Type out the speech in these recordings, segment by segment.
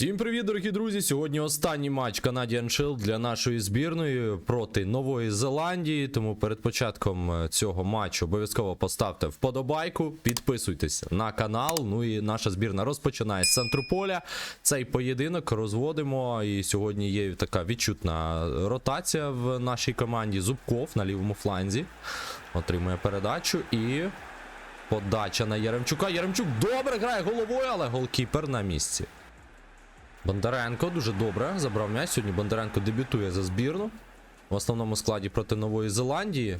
Всім привіт, дорогі друзі! Сьогодні останній матч Canadian Shield для нашої збірної проти Нової Зеландії. Тому перед початком е, цього матчу обов'язково поставте вподобайку, підписуйтесь на канал. Ну і наша збірна розпочинає з центру поля. Цей поєдинок розводимо. І сьогодні є така відчутна ротація в нашій команді. Зубков на лівому фланзі отримує передачу і. Подача на Яремчука. Яремчук добре грає головою, але голкіпер на місці. Бондаренко дуже добре забрав м'яч. Сьогодні Бондаренко дебютує за збірну. В основному складі проти Нової Зеландії.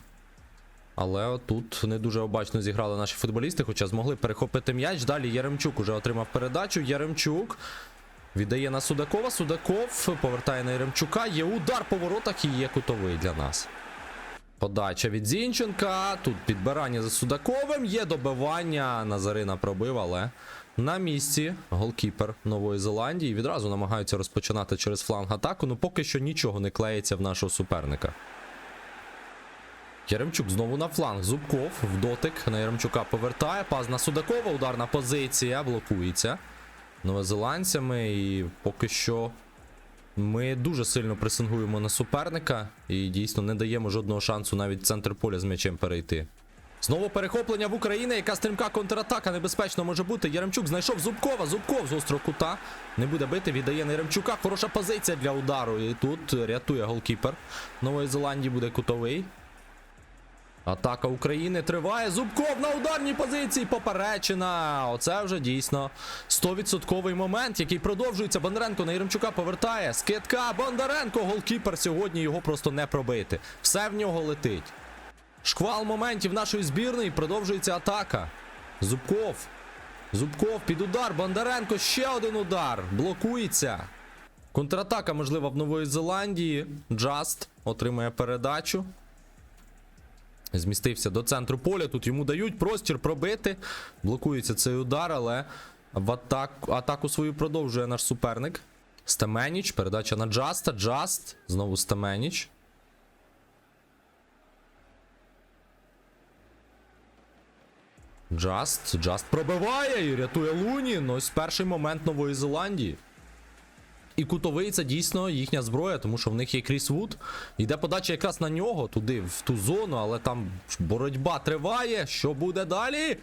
Але тут не дуже обачно зіграли наші футболісти, хоча змогли перехопити м'яч. Далі Яремчук уже отримав передачу. Яремчук віддає на Судакова. Судаков повертає на Яремчука. Є удар по воротах і є кутовий для нас. Подача від Зінченка. Тут підбирання за Судаковим. Є добивання. Назарина пробив, але на місці голкіпер Нової Зеландії. Відразу намагаються розпочинати через фланг атаку. Ну поки що нічого не клеїться в нашого суперника. Яремчук знову на фланг. Зубков в дотик на Яремчука повертає. Паз на Судакова. Ударна позиція. Блокується новозеландцями. І поки що ми дуже сильно пресингуємо на суперника і дійсно не даємо жодного шансу навіть центр поля з м'ячем перейти. Знову перехоплення в Україні, яка стрімка контратака небезпечно може бути. Яремчук знайшов Зубкова. Зубков з острого кута. Не буде бити, віддає на Яремчука. Хороша позиція для удару. І тут рятує голкіпер. Нової Зеландії буде кутовий. Атака України триває. Зубков на ударній позиції. Поперечина. Оце вже дійсно 100% момент, який продовжується. Бондаренко на Єремчука повертає. Скидка. Бондаренко. Голкіпер сьогодні його просто не пробити. Все в нього летить. Шквал моментів нашої збірної. Продовжується атака. Зубков. Зубков під удар. Бондаренко. Ще один удар. Блокується. Контратака можлива в Нової Зеландії. Джаст отримує передачу. Змістився до центру поля. Тут йому дають простір пробити. Блокується цей удар, але в атаку, атаку свою продовжує наш суперник. Стеменіч. Передача на Джаста. Джаст. Знову Стеменіч. Джаст. Джаст пробиває і рятує Лунін. Ось перший момент Нової Зеландії. І кутовий це дійсно їхня зброя, тому що в них є Кріс Вуд. Йде подача якраз на нього, туди, в ту зону, але там боротьба триває. Що буде далі?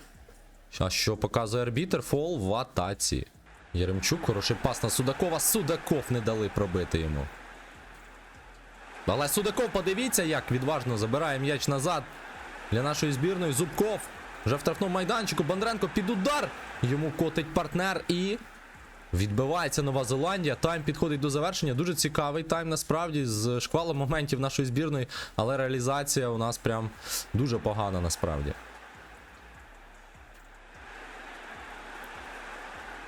А що показує арбітер? Фол в атаці. Єремчук, хороший пас на Судакова. Судаков не дали пробити йому. Але Судаков, подивіться, як відважно забирає м'яч назад для нашої збірної. Зубков. Вже в штрафному майданчику. Бондаренко під удар. Йому котить партнер і. Відбивається Нова Зеландія. Тайм підходить до завершення. Дуже цікавий тайм насправді з шквалом моментів нашої збірної, але реалізація у нас прям дуже погана насправді.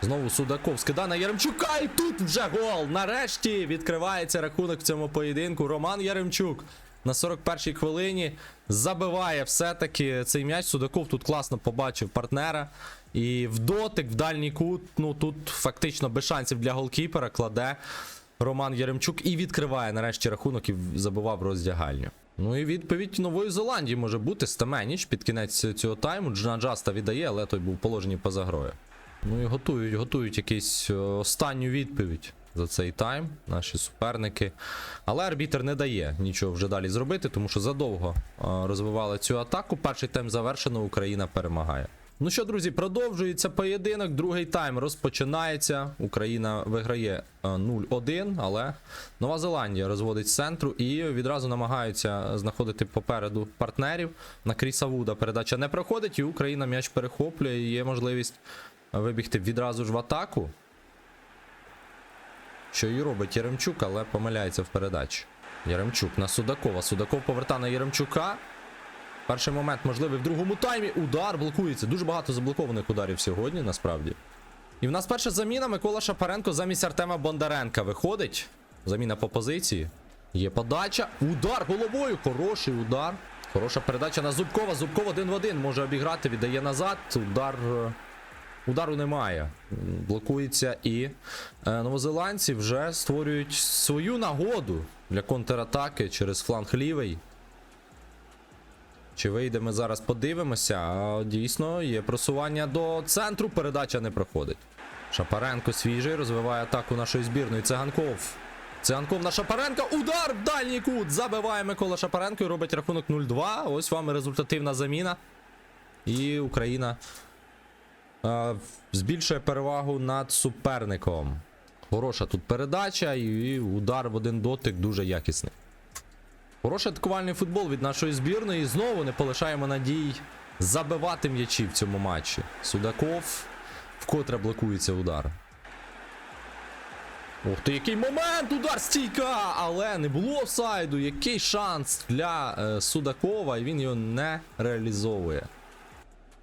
Знову Судаков скидає на Яремчука, і тут вже гол. Нарешті відкривається рахунок в цьому поєдинку. Роман Яремчук на 41-й хвилині забиває все-таки цей м'яч. Судаков тут класно побачив партнера. І в дотик, в дальній кут, ну тут фактично без шансів для голкіпера кладе Роман Яремчук і відкриває нарешті рахунок і забивав роздягальню. Ну і відповідь Нової Зеландії може бути Стаменіч під кінець цього тайму. Джна Джаста віддає, але той був положений поза грою. Ну і готують, готують якийсь е, останню відповідь за цей тайм, наші суперники. Але арбітер не дає нічого вже далі зробити, тому що задовго е, розвивали цю атаку. Перший тайм завершено, Україна перемагає. Ну що, друзі, продовжується поєдинок. Другий тайм розпочинається. Україна виграє е, 0-1, але Нова Зеландія розводить з центру і відразу намагаються знаходити попереду партнерів. На Кріса Вуда передача не проходить, і Україна м'яч перехоплює. І є можливість вибігти відразу ж в атаку. Що і робить Яремчук, але помиляється в передачі. Яремчук на Судакова. Судаков повертає на Яремчука. Перший момент можливий в другому таймі. Удар блокується. Дуже багато заблокованих ударів сьогодні, насправді. І в нас перша заміна Микола Шапаренко замість Артема Бондаренка виходить. Заміна по позиції. Є подача. Удар головою. Хороший удар. Хороша передача на Зубкова. Зубков один в один може обіграти, віддає назад. Удар. Удару немає. Блокується і е, новозеландці вже створюють свою нагоду для контратаки через фланг лівий. Чи вийде, ми зараз подивимося. Дійсно, є просування до центру, передача не проходить. Шапаренко свіжий, розвиває атаку нашої збірної. Циганков. Циганков на Шапаренка. Удар в дальній кут. Забиває Микола Шапаренко і робить рахунок 0-2. Ось вам результативна заміна. І Україна збільшує перевагу над суперником. Хороша тут передача і удар в один дотик дуже якісний. Хороший атакувальний футбол від нашої збірної. І знову не полишаємо надій забивати м'ячі в цьому матчі. Судаков вкотре блокується удар. Ух ти, який момент! Удар стійка! Але не було офсайду. Який шанс для е, Судакова, і він його не реалізовує.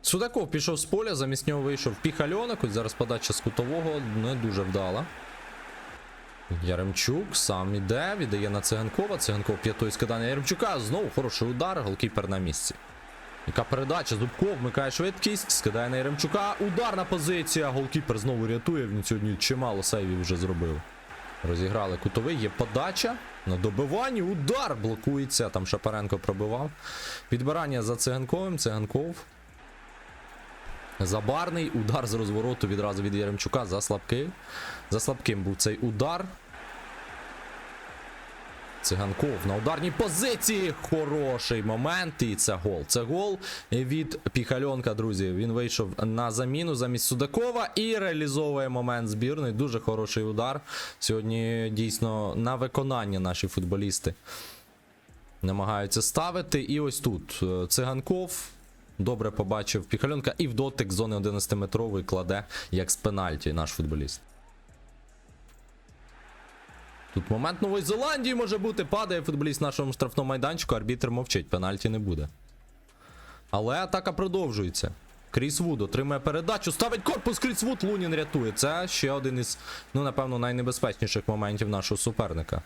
Судаков пішов з поля, замість нього вийшов піхальонок. Ось зараз подача з кутового не дуже вдала. Яремчук сам іде, віддає на Циганкова. Циганков п'ятою скидання Яремчука. Знову хороший удар, голкіпер на місці. Яка передача? Зубков вмикає швидкість, скидає на Яремчука. Ударна позиція. Голкіпер знову рятує. Він сьогодні чимало сейвів вже зробив. Розіграли кутовий, є подача. На добиванні удар блокується. Там Шапаренко пробивав. Підбирання за Циганковим. Циганков. Забарний удар з розвороту відразу від Яремчука за слабкий. За слабким був цей удар. Циганков на ударній позиції. Хороший момент. І це гол. Це гол від Піхальонка, друзі. Він вийшов на заміну замість Судакова і реалізовує момент збірної. Дуже хороший удар. Сьогодні дійсно на виконання наші футболісти намагаються ставити. І ось тут е, Циганков. Добре побачив Піхальонка і в дотик зони 11-метрової кладе як з пенальті наш футболіст. Тут момент Нової Зеландії може бути. Падає футболіст нашому штрафному майданчику, арбітр мовчить, пенальті не буде. Але атака продовжується. Кріс Вуд отримує передачу, ставить корпус Кріс Вуд, Лунін рятує. Це ще один із, ну, напевно, найнебезпечніших моментів нашого суперника.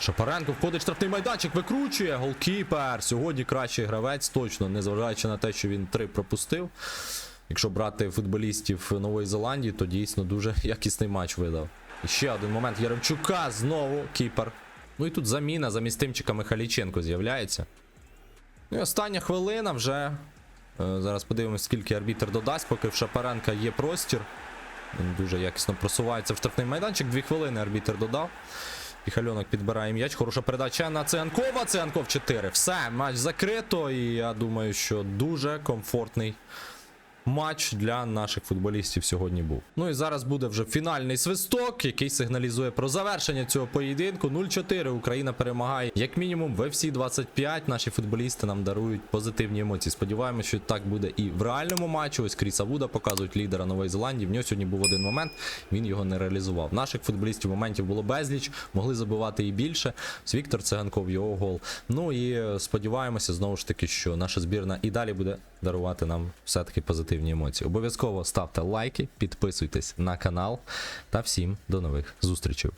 Шапаренко входить в штрафний майданчик, викручує голкіпер. Сьогодні кращий гравець, точно, незважаючи на те, що він три пропустив. Якщо брати футболістів Нової Зеландії, то дійсно дуже якісний матч видав. І ще один момент Яремчука, знову кіпер. Ну і тут заміна замість Тимчика Михайліченко з'являється. Ну і остання хвилина вже. Е, Зараз подивимось, скільки арбітр додасть, поки в Шапаренка є простір. Він дуже якісно просувається в штрафний майданчик. Дві хвилини арбітр додав. Піхальонок підбирає м'яч. Хороша передача на Ценкова. Цианков 4. Все, матч закрито. І я думаю, що дуже комфортний матч для наших футболістів сьогодні був. Ну і зараз буде вже фінальний свисток, який сигналізує про завершення цього поєдинку. 0-4. Україна перемагає. Як мінімум, в FC 25 наші футболісти нам дарують позитивні емоції. Сподіваємося, що так буде і в реальному матчі. Ось Кріса Вуда показують лідера Нової Зеландії. В нього сьогодні був один момент. Він його не реалізував. Наших футболістів моментів було безліч, могли забивати і більше. Ось Віктор Циганков, його гол. Ну і е, сподіваємося знову ж таки, що наша збірна і далі буде дарувати нам все-таки позитивні емоції. Обов'язково ставте лайки, підписуйтесь на канал та всім до нових зустрічей.